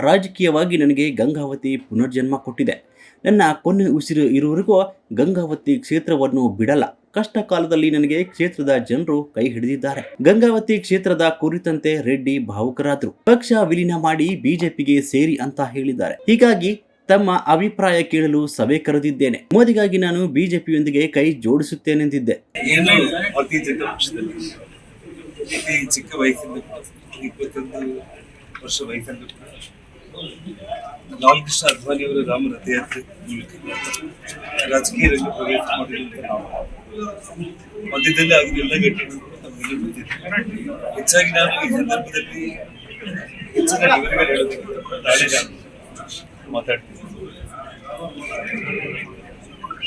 ರಾಜಕೀಯವಾಗಿ ನನಗೆ ಗಂಗಾವತಿ ಪುನರ್ಜನ್ಮ ಕೊಟ್ಟಿದೆ. ನನ್ನ ಕೊನೆ ಉಸಿರು ಇರುವವರೆಗೂ ಗಂಗಾವತಿ ಕ್ಷೇತ್ರವನ್ನು ಬಿಡಲ್ಲ. ಕಷ್ಟ ಕಾಲದಲ್ಲಿ ನನಗೆ ಕ್ಷೇತ್ರದ ಜನರು ಕೈ ಹಿಡಿದಿದ್ದಾರೆ. ಗಂಗಾವತಿ ಕ್ಷೇತ್ರದ ಕುರಿತಂತೆ ರೆಡ್ಡಿ ಭಾವುಕರಾದರು. ಪಕ್ಷ ವಿಲೀನ ಮಾಡಿ ಬಿಜೆಪಿಗೆ ಸೇರಿ ಅಂತ ಹೇಳಿದ್ದಾರೆ. ಹೀಗಾಗಿ ತಮ್ಮ ಅಭಿಪ್ರಾಯ ಕೇಳಲು ಸಭೆ ಕರೆದಿದ್ದೇನೆ. ಮೋದಿಗಾಗಿ ನಾನು ಬಿಜೆಪಿಯೊಂದಿಗೆ ಕೈ ಜೋಡಿಸುತ್ತೇನೆಂದಿದ್ದೆ. ಚಿಕ್ಕ ಇಪ್ಪತ್ತೊಂದು ವರ್ಷ ಕೂಡ ಲಾಲ್ ಕೃಷ್ಣ ಅದ್ವಾನಿ ಅವರ ರಾಮ ರಥಯಾತ್ರೆ ರಾಜಕೀಯ ರಂಗ ಪ್ರವೇಶ ಮಾಡಿರುವಂತ ನಾವು ಮಧ್ಯದಲ್ಲಿ ಅದನ್ನೆಲ್ಲ ಎಲ್ಲ ಘಟನೆಗಳು ಕೂಡ ನಮಗೆಲ್ಲ ಗೊತ್ತಿದೆ ಹೆಚ್ಚಾಗಿ ನಾನು ಈ ಸಂದರ್ಭದಲ್ಲಿ ಹೆಚ್ಚಿನ ವಿವರಗಳು ಹೇಳೋದಕ್ಕಿಂತ ನಾಳೆ ನಾನು ಮಾತಾಡ್ತೀನಿ.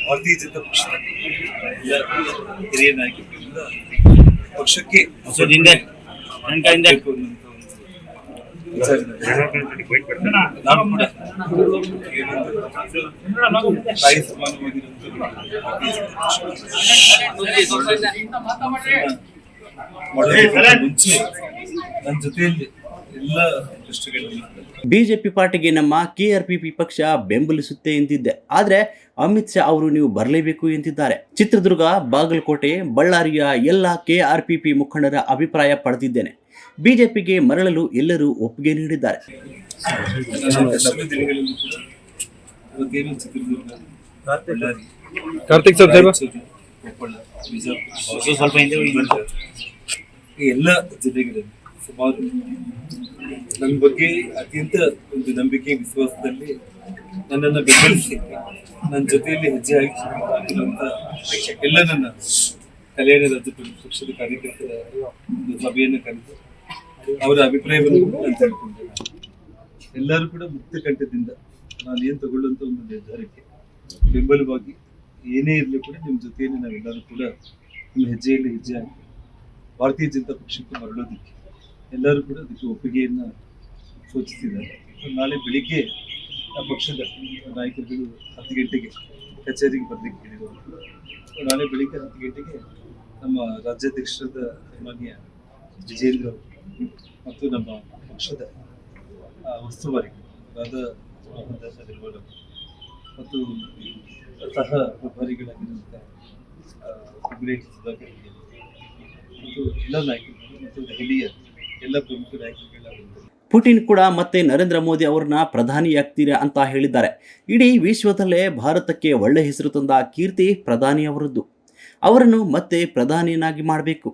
ಭಾರತೀಯ ಜನತಾ ಪಕ್ಷದ ಹಿರಿಯ ನಾಯಕರಿಂದ ಪಕ್ಷಕ್ಕೆ ಮುಂಚೆ ನನ್ನ ಜೊತೆಯಲ್ಲಿ ಎಲ್ಲ ಆರ್ ಬಿಜೆಪಿ ಪಾರ್ಟಿಗೆ ನಮ್ಮ ಕೆಆರ್ಪಿಪಿ ಪಕ್ಷ ಬೆಂಬಲಿಸುತ್ತೆ ಎಂದಿದ್ದೆ. ಆದ್ರೆ ಅಮಿತ್ ಶಾ ಅವರು ನೀವು ಬರಲೇಬೇಕು ಎಂದಿದ್ದಾರೆ. ಚಿತ್ರದುರ್ಗ, ಬಾಗಲಕೋಟೆ, ಬಳ್ಳಾರಿಯ ಎಲ್ಲ ಕೆಆರ್ಪಿಪಿ ಮುಖಂಡರ ಅಭಿಪ್ರಾಯ ಪಡೆದಿದ್ದೇನೆ. ಬಿಜೆಪಿಗೆ ಮರಳಲು ಎಲ್ಲರೂ ಒಪ್ಪಿಗೆ ನೀಡಿದ್ದಾರೆ. ಕಾರ್ತಿಕ್ ಸ್ವಲ್ಪ ಈ ಎಲ್ಲ ಜಿಲ್ಲೆಗಳಲ್ಲಿ ಸುಮಾರು ನನ್ನ ಬಗ್ಗೆ ಅತ್ಯಂತ ಒಂದು ನಂಬಿಕೆ ವಿಶ್ವಾಸದಲ್ಲಿ ನನ್ನನ್ನು ಬೆಂಬಲಿಸಿ ನನ್ನ ಜೊತೆಯಲ್ಲಿ ಹೆಜ್ಜೆ ಹಾಕಿರುವಂತ ಎಲ್ಲ ನನ್ನ ಕಲ್ಯಾಣ ರಾಜ್ಯ ಪಕ್ಷದ ಕಾರ್ಯಕರ್ತರ ಒಂದು ಸಭೆಯನ್ನು ಕರೆದು ಅವರ ಅಭಿಪ್ರಾಯವನ್ನು ಎಲ್ಲರೂ ಕೂಡ ಮುಕ್ತ ಕಂಠದಿಂದ ನಾನು ಏನ್ ತಗೊಳ್ಳುವಂತ ಒಂದು ನಿರ್ಧಾರಕ್ಕೆ ಬೆಂಬಲವಾಗಿ ಏನೇ ಇರಲಿ ಕೂಡ ನಿಮ್ಮ ಜೊತೆಯಲ್ಲಿ ನಾವೆಲ್ಲರೂ ಕೂಡ ನಿಮ್ಮ ಹೆಜ್ಜೆಯಲ್ಲಿ ಹೆಜ್ಜೆ ಹಾಕಿ ಭಾರತೀಯ ಜನತಾ ಪಕ್ಷಕ್ಕೆ ಮರಳೋದಕ್ಕೆ ಎಲ್ಲರೂ ಕೂಡ ಅದಕ್ಕೆ ಒಪ್ಪಿಗೆಯನ್ನ ಸೂಚಿಸಿದ್ದಾರೆ. ನಾಳೆ ಬೆಳಿಗ್ಗೆ ಆ ಪಕ್ಷದ ನಾಯಕರುಗಳು ಹತ್ತು ಗಂಟೆಗೆ ಕಚೇರಿಗೆ ಬರ್ಲಿಕ್ಕೆ ಹೇಳಿದರು ನಾಳೆ ಬೆಳಿಗ್ಗೆ ಹತ್ತು ಗಂಟೆಗೆ ನಮ್ಮ ರಾಜ್ಯಾಧ್ಯಕ್ಷರಾದ ಮಾನ್ಯ ವಿಜೇಂದ್ರ ಅವರು ಮತ್ತು ನಮ್ಮ ಪಕ್ಷದ ಆ, ಉಸ್ತುವಾರಿಗಳಾದ ಮೋಹನ್ ಮತ್ತು ಸಹ ಪ್ರಭಾರಿಗಳಾಗಿರುವಂಥ ಗ್ರೇಟ್ ಸುಧಾಕರ್ ಮತ್ತು ಎಲ್ಲ ನಾಯಕರು ಮತ್ತು ದೆಹಲಿಯ ಎಲ್ಲ ಪ್ರಮುಖ ನಾಯಕರುಗಳಾಗಿದ್ದಾರೆ ಪುಟಿನ್ ಕೂಡ ಮತ್ತೆ ನರೇಂದ್ರ ಮೋದಿ ಅವರನ್ನ ಪ್ರಧಾನಿಯಾಗ್ತೀರಾ ಅಂತ ಹೇಳಿದ್ದಾರೆ. ಇಡೀ ವಿಶ್ವದಲ್ಲೇ ಭಾರತಕ್ಕೆ ಒಳ್ಳೆ ಹೆಸರು ತಂದ ಕೀರ್ತಿ ಪ್ರಧಾನಿ ಅವರದ್ದು. ಅವರನ್ನು ಮತ್ತೆ ಪ್ರಧಾನಿಯನ್ನಾಗಿ ಮಾಡಬೇಕು.